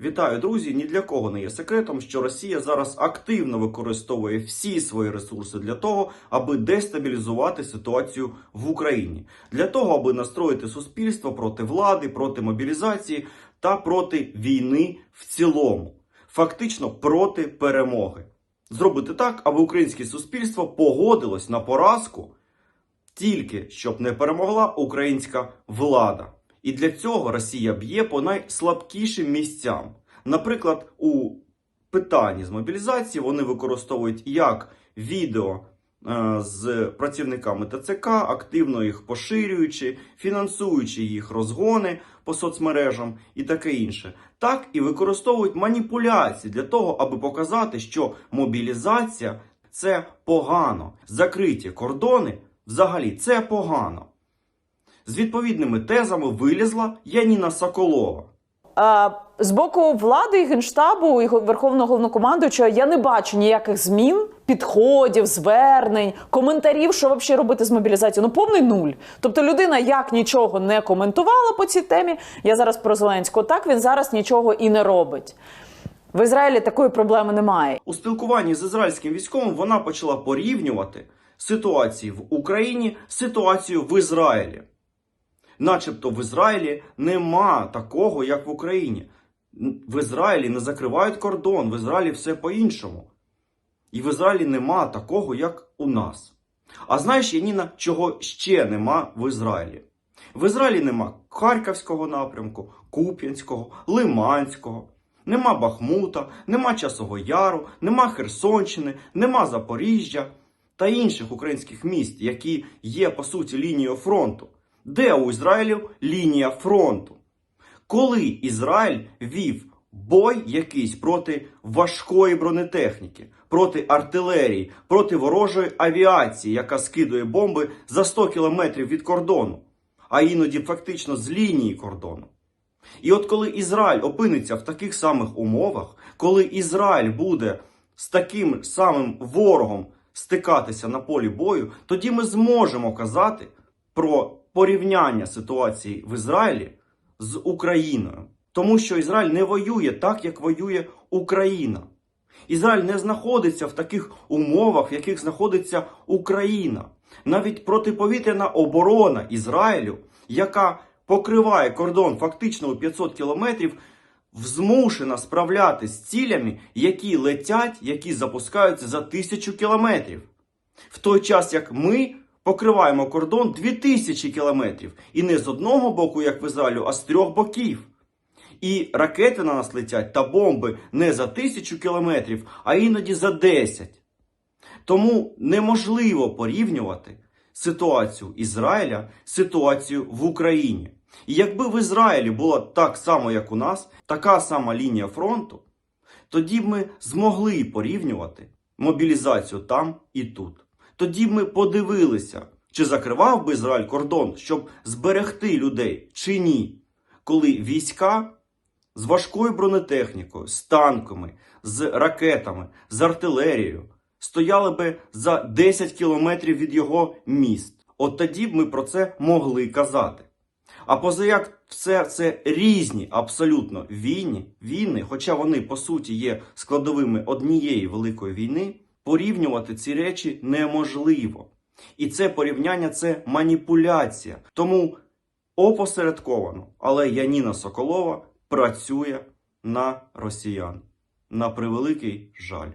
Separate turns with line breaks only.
Вітаю, друзі! Ні для кого не є секретом, що Росія зараз активно використовує всі свої ресурси для того, аби дестабілізувати ситуацію в Україні, для того, аби настроїти суспільство проти влади, проти мобілізації та проти війни в цілому, фактично проти перемоги. Зробити так, аби українське суспільство погодилось на поразку тільки щоб не перемогла українська влада. І для цього Росія б'є по найслабкішим місцям. Наприклад, у питанні з мобілізації вони використовують як відео е, з працівниками ТЦК, активно їх поширюючи, фінансуючи їх розгони по соцмережам і таке інше. Так і використовують маніпуляції для того, аби показати, що мобілізація це погано. Закриті кордони взагалі це погано. З відповідними тезами вилізла Яніна Соколова.
З боку влади і генштабу і верховного головнокомандуючого я не бачу ніяких змін, підходів, звернень, коментарів, що взагалі робити з мобілізацією. Ну повний нуль. Тобто людина як нічого не коментувала по цій темі. Я зараз про Зеленського. Так він зараз нічого і не робить. В Ізраїлі такої проблеми немає.
У спілкуванні з ізраїльським військовим вона почала порівнювати ситуацію в Україні з ситуацією в Ізраїлі. Начебто в Ізраїлі нема такого, як в Україні. В Ізраїлі не закривають кордон, в Ізраїлі все по-іншому. І в Ізраїлі нема такого, як у нас. А знаєш, Яніна, чого ще нема в Ізраїлі? В Ізраїлі нема Харківського напрямку, Куп'янського, Лиманського, нема Бахмута, нема Часового Яру, нема Херсонщини, нема Запоріжжя та інших українських міст, які є по суті лінією фронту. Де у Ізраїлю лінія фронту? Коли Ізраїль вів бой якийсь проти важкої бронетехніки, проти артилерії, проти ворожої авіації, яка скидує бомби за 100 кілометрів від кордону, а іноді фактично з лінії кордону. І от коли Ізраїль опиниться в таких самих умовах, коли Ізраїль буде з таким самим ворогом стикатися на полі бою, тоді ми зможемо казати про порівняння ситуації в Ізраїлі з Україною. Тому що Ізраїль не воює так, як воює Україна. Ізраїль не знаходиться в таких умовах, в яких знаходиться Україна. Навіть протиповітряна оборона Ізраїлю, яка покриває кордон фактично у 500 кілометрів, змушена справлятися з цілями, які летять, які запускаються за тисячу кілометрів. В той час як ми покриваємо кордон 2000 кілометрів. І не з одного боку, як в Ізраїлю, а з трьох боків. І ракети на нас летять та бомби не за тисячу кілометрів, а іноді за 10. Тому неможливо порівнювати ситуацію Ізраїля з ситуацією в Україні. І якби в Ізраїлі було так само, як у нас, така сама лінія фронту, тоді б ми змогли порівнювати мобілізацію там і тут. Тоді ми подивилися, чи закривав би Ізраїль кордон, щоб зберегти людей, чи ні, коли війська з важкою бронетехнікою, з танками, з ракетами, з артилерією стояли би за 10 кілометрів від його міст. От тоді б ми про це могли казати. А позаяк все це різні абсолютно війни, війни, хоча вони по суті є складовими однієї великої війни, порівнювати ці речі неможливо. І це порівняння це маніпуляція. Тому опосередковано, але Яніна Соколова працює на росіян. На превеликий жаль.